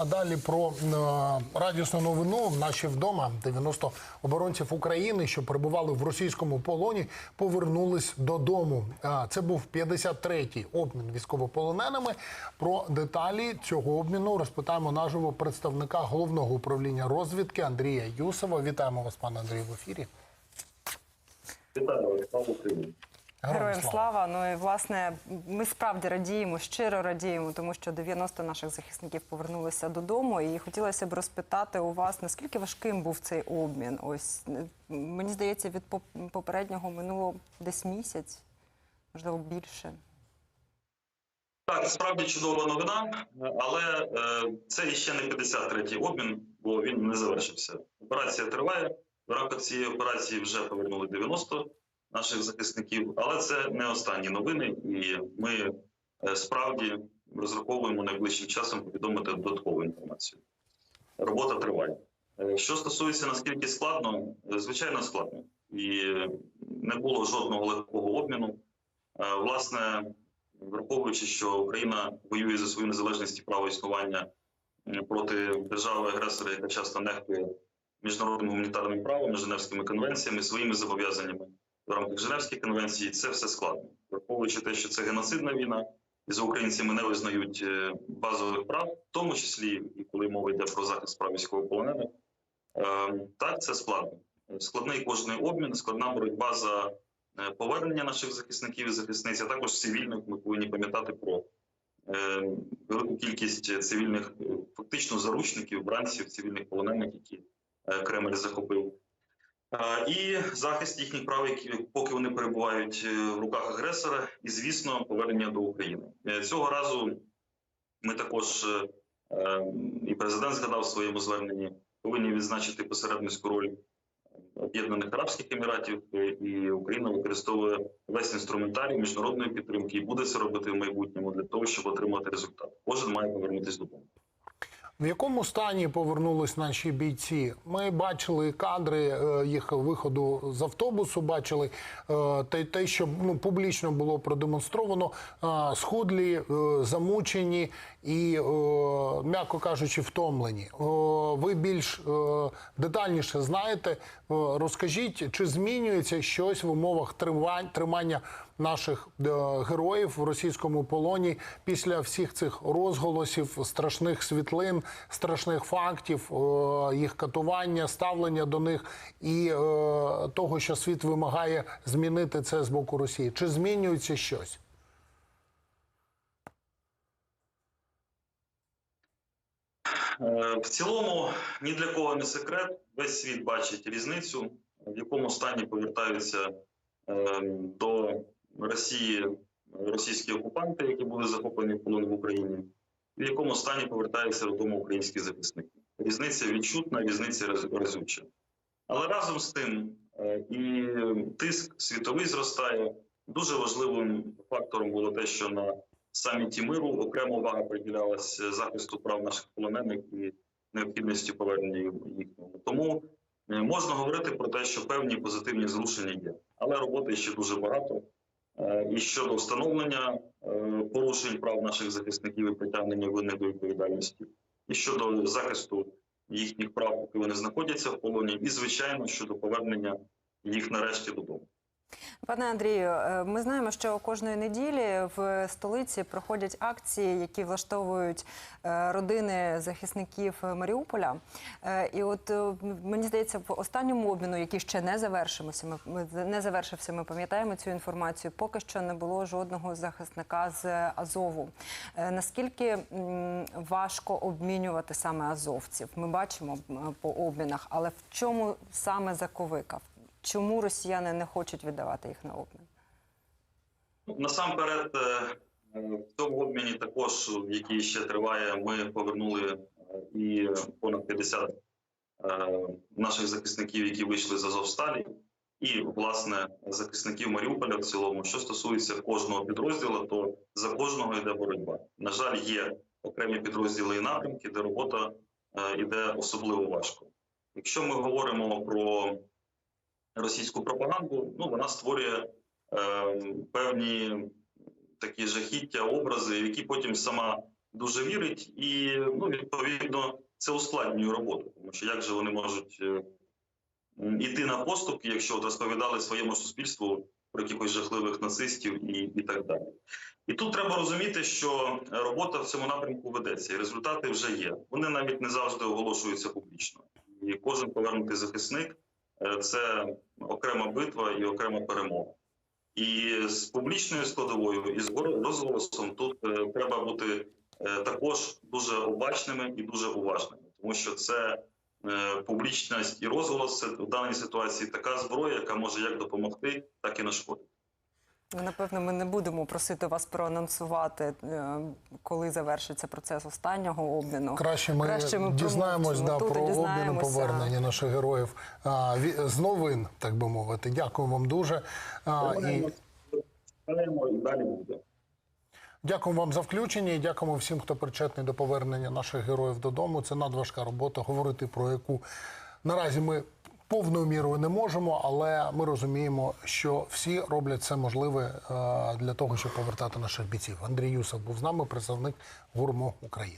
А далі про е, радісну новину. Наші вдома 90 оборонців України, що перебували в російському полоні, повернулись додому. Це був 53-й обмін військовополоненими. Про деталі цього обміну розпитаємо наживо представника головного управління розвідки Андрія Юсова. Вітаємо вас, пане Андрію, в ефірі. Вітаю, слава Україні. Героям слава. Ну і власне ми справді радіємо, щиро радіємо, тому що 90 наших захисників повернулися додому. І хотілося б розпитати у вас, наскільки важким був цей обмін? Ось мені здається, від попереднього минуло десь місяць, можливо, більше. Так, справді чудова новина, але е, це іще не 53-й обмін, бо він не завершився. Операція триває. В рамках цієї операції вже повернули 90 наших захисників, але це не останні новини, і ми е, справді розраховуємо найближчим часом повідомити додаткову інформацію. Робота триває. Е, Що стосується наскільки складно, е, звичайно складно, і не було жодного легкого обміну. Власне, враховуючи, що Україна воює за свою незалежність і право існування проти держави-агресора, яка часто нехтує міжнародним гуманітарним правом, Женевськими конвенціями, своїми зобов'язаннями в рамках Женевських конвенцій, це все складно. Враховуючи те, що це геноцидна війна, і за українцями не визнають е, базових прав, в тому числі і коли мова йде про захист прав військовополонених, Е, так це складно. Складний кожний обмін, складна боротьба за е, повернення наших захисників і захисниць, а також цивільних. Ми повинні пам'ятати про велику кількість цивільних, фактично заручників, бранців, цивільних полонених, які Кремль захопив. І захист їхніх прав, які поки вони перебувають е, в руках агресора, і звісно, повернення до України Е, цього разу. Ми також е, і президент згадав в своєму зверненні, повинні відзначити посередницьку роль Об'єднаних Арабських Еміратів, і Україна використовує весь інструментарій міжнародної підтримки і буде це робити в майбутньому для того, щоб отримати результат. Кожен має повернутися додому. В якому стані повернулись наші бійці? Ми бачили кадри е, їх виходу з автобусу. Бачили е, те, те, що ну публічно було продемонстровано. е, Схудлі, замучені і, м'яко кажучи, втомлені. Ви більш детальніше знаєте. Розкажіть, чи змінюється щось в умовах тримання наших е, героїв в російському полоні після всіх цих розголосів, страшних світлин, страшних фактів, е, їх катування, ставлення до них і е, того, що світ вимагає змінити це з боку Росії. Чи змінюється щось? В цілому ні для кого не секрет. Весь світ бачить різницю, в якому стані повертаються е, до Росії російські окупанти, які були захоплені в полон в Україні, і в якому стані повертаються додому українські захисники. Різниця відчутна, різниця разюча. Але разом з тим е, і тиск світовий зростає. Дуже важливим фактором було те, що на саміті миру окрема увага приділялася захисту прав наших полонених і необхідності повернення їхнього. Тому е, можна говорити про те, що певні позитивні зрушення є, але роботи ще дуже багато. Е, І щодо встановлення е, порушень прав наших захисників і притягнення винних до відповідальності, і щодо захисту їхніх прав, поки вони знаходяться в полоні, і звичайно щодо повернення їх нарешті додому. Пане Андрію, е, ми знаємо, що кожної неділі в столиці проходять акції, які влаштовують е, родини захисників Маріуполя. Е, І от мені здається, в останньому обміну, який ще не завершився, ми не завершився. Ми пам'ятаємо цю інформацію. Поки що не було жодного захисника з Азову. Наскільки важко обмінювати саме азовців? Ми бачимо по обмінах, але в чому саме заковика? Чому росіяни не хочуть віддавати їх на обмін? Насамперед, е, в цьому обміні також, який ще триває, ми повернули е, і понад 50 е, наших захисників, які вийшли з Азовсталі, і власне захисників Маріуполя в цілому. Що стосується кожного підрозділу, то за кожного йде боротьба. На жаль, є окремі підрозділи і напрямки, де робота йде особливо важко. Якщо ми говоримо про російську пропаганду, ну вона створює е, певні такі жахіття, образи, які потім сама дуже вірить, і ну, відповідно це ускладнює роботу, тому що як же вони можуть е, м, іти на поступки, якщо от розповідали своєму суспільству про якихось жахливих нацистів і, і так далі. І тут треба розуміти, що робота в цьому напрямку ведеться, і результати вже є. Вони навіть не завжди оголошуються публічно. І кожен повернутий захисник е, це окрема битва і окрема перемога. І з публічною складовою, і з розголосом тут е, треба бути е, також дуже обачними і дуже уважними, тому що це е, публічність і розголос це в даній ситуації така зброя, яка може як допомогти, так і нашкодити. Ну, Напевно, ми не будемо просити вас проанонсувати, е, коли завершиться процес останнього обміну. Краще ми, Краще ми дізнаємось да, про обмін повернення наших героїв а, з новин, так би мовити. Дякую вам дуже. А, і і далі буде. дякуємо вам за включення і дякуємо всім, хто причетний до повернення наших героїв додому. Це надважка робота, говорити про яку наразі ми повною мірою не можемо, але ми розуміємо, що всі роблять все можливе е, для того, щоб повертати наших бійців. Андрій Юсов був з нами, представник гурмо України.